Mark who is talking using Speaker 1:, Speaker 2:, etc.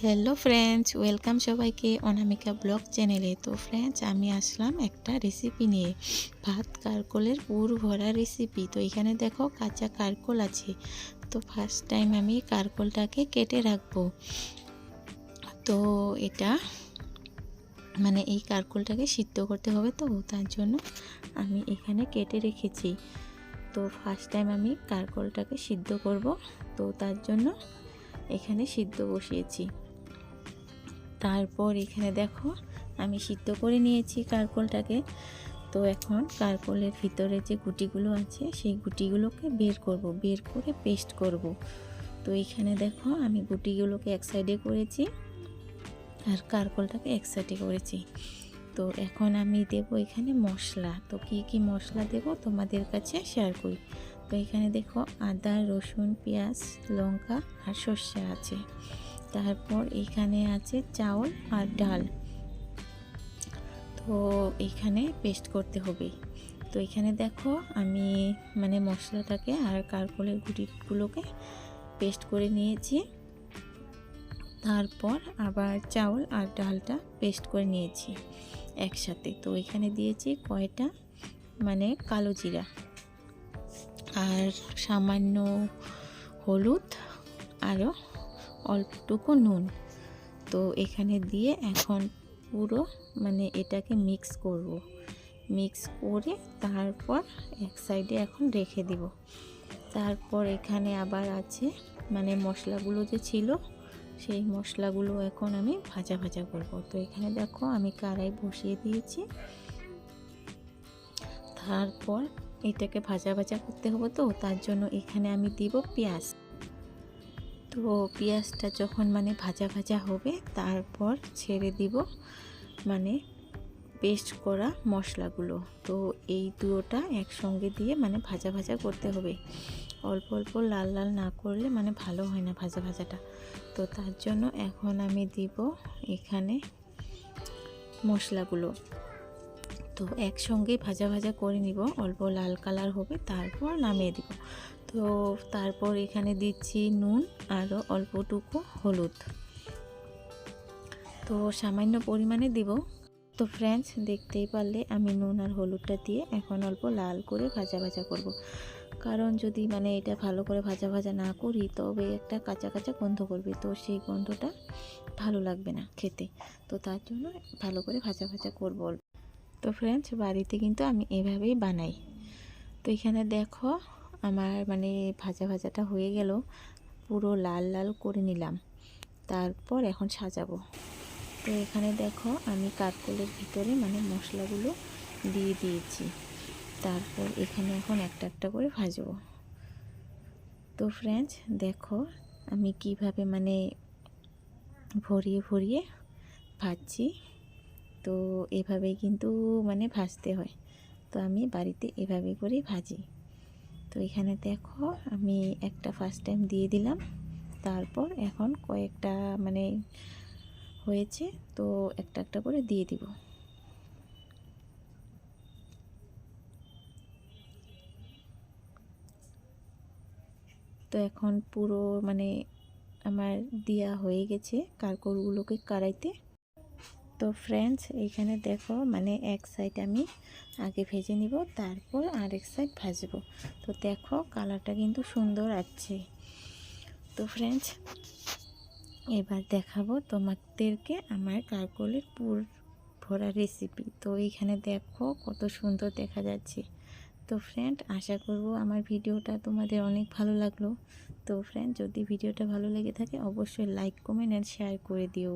Speaker 1: Hello friends welcome সবাইকে অনামিকা blog চ্যানেলে তো ফ্রেন্ডস আমি আসলাম একটা রেসিপি নিয়ে। ভাত, কারকলের পুর ভরা রেসিপি তো এখানে দেখো কাঁচা কারকল আছে। তো ফার্স্ট টাইম আমি কারকলটাকে কেটে রাখব। তো এটা মানে এই কারকলটাকে সিদ্ধ করতে হবে তো, তার জন্য আমি এখানে কেটে রেখেছি। তো ফার্স্ট টাইম আমি কারকলটাকে সিদ্ধ করব। তো তার জন্য এখানে সিদ্ধ বসিয়েছি। তারপর এখানে দেখো, আমি সিদ্ধ করে নিয়েছি কারকলটাকে। তো এখন কারকলের ভিতরে যে গুটিগুলো আছে, সেই গুটিগুলোকে বের করব, বের করে পেস্ট করব। তো এখানে দেখো, আমি গুটিগুলোকে এক সাইডে করেছি আর কারকলটাকে এক সাইডে করেছি। তো এখন আমি দেব এখানে মশলা। তো কি কি মশলা দেব তোমাদের কাছে শেয়ার করি। তো এখানে দেখো আদা, রসুন, পেঁয়াজ, লঙ্কা আর সর্ষে আছে। তারপর এখানে আছে চাউল আর ডাল। তো এখানে পেস্ট করতে হবে। তো এখানে দেখো আমি মানে মশলাটাকে আর কারকলের গুটিগুলোকে পেস্ট করে নিয়েছি। তারপর আবার চাউল আর ডালটা পেস্ট করে নিয়েছি একসাথে। তো এখানে দিয়েছি কয়টা? মানে কালো জিরা। আর সামান্য হলুদ আরও অল্পটুকু নুন। তো এখানে দিয়ে এখন পুরো মানে এটাকে মিক্স করব। মিক্স করে তারপর এক সাইডে এখন রেখে দিব। তারপর এখানে আবার আছে মানে মশলাগুলো যে ছিল, সেই মশলাগুলো এখন আমি ভাজা ভাজা করব। তো এখানে দেখো আমি কড়াই বসিয়ে দিয়েছি। তারপর এটাকে ভাজা ভাজা করতে হবে তো, তার জন্য এখানে আমি দিব পেঁয়াজ। তো পেঁয়াজটা যখন মানে ভাজা ভাজা হবে, তারপর ছেড়ে দিব মানে পেস্ট করা মশলাগুলো। তো এই দুটোটা একসঙ্গে দিয়ে মানে ভাজা ভাজা করতে হবে। অল্প অল্প লাল লাল না করলে মানে ভালো হয় না ভাজা ভাজাটা। তো তার জন্য এখন আমি দিব এখানে মশলাগুলো। তো একসঙ্গেই ভাজা ভাজা করে নিব। অল্প লাল কালার হবে, তারপর নামিয়ে দিব। তো তারপর এখানে দিচ্ছি নুন আরও অল্পটুকু হলুদ। তো সামান্য পরিমাণে দিব। তো ফ্রেন্ডস দেখতেই পারলে আমি নুন আর হলুদটা দিয়ে এখন অল্প লাল করে ভাজা ভাজা করব। কারণ যদি মানে এটা ভালো করে ভাজা ভাজা না করি, তবে একটা কাঁচা কাঁচা গন্ধ করবে। তো সেই গন্ধটা ভালো লাগবে না খেতে। তো তার জন্য ভালো করে ভাজা ভাজা করব। তো ফ্রেন্ডস বাড়িতে কিন্তু আমি এভাবেই বানাই। তো এখানে দেখো, আমার মানে ভাজা ভাজাটা হয়ে গেল। পুরো লাল লাল করে নিলাম। তারপর এখন সাজাবো। তো এখানে দেখো, আমি কাঠকলের ভিতরে মানে মশলাগুলো দিয়ে দিয়েছি। তারপর এখানে এখন একটা একটা করে ভাজবো। তো ফ্রেন্ডস দেখো, আমি কীভাবে মানে ভরিয়ে ভরিয়ে ভাজছি। তো এভাবেই কিন্তু মানে ভাজতে হয়। তো আমি বাড়িতে এভাবে করেই ভাজি। তো এখানে দেখো আমি একটা ফার্স্ট টাইম দিয়ে দিলাম। তারপর এখন কয়েকটা মানে হয়েছে, তো একটা একটা করে দিয়ে দিব। তো এখন পুরো মানে আমার দেওয়া হয়ে গেছে কারকরগুলোকে কারাইতে তো ফ্রেন্ডস এইখানে দেখো মানে এক সাইড আমি আগে ভেজে নিব, তারপর আরেক সাইড ভাজবো। তো দেখো কালারটা কিন্তু সুন্দর আছে তো ফ্রেন্ডস এবার দেখাবো তোমাদেরকে আমার কারকলের পুর ভরা রেসিপি তো এইখানে দেখো, কত সুন্দর দেখা যাচ্ছে। তো ফ্রেন্ড আশা করব আমার ভিডিওটা তোমাদের অনেক ভালো লাগল। তো ফ্রেন্ড যদি ভিডিওটা ভালো লেগে থাকে, অবশ্যই লাইক কমেন্ট অ্যান্ড শেয়ার করে দিও।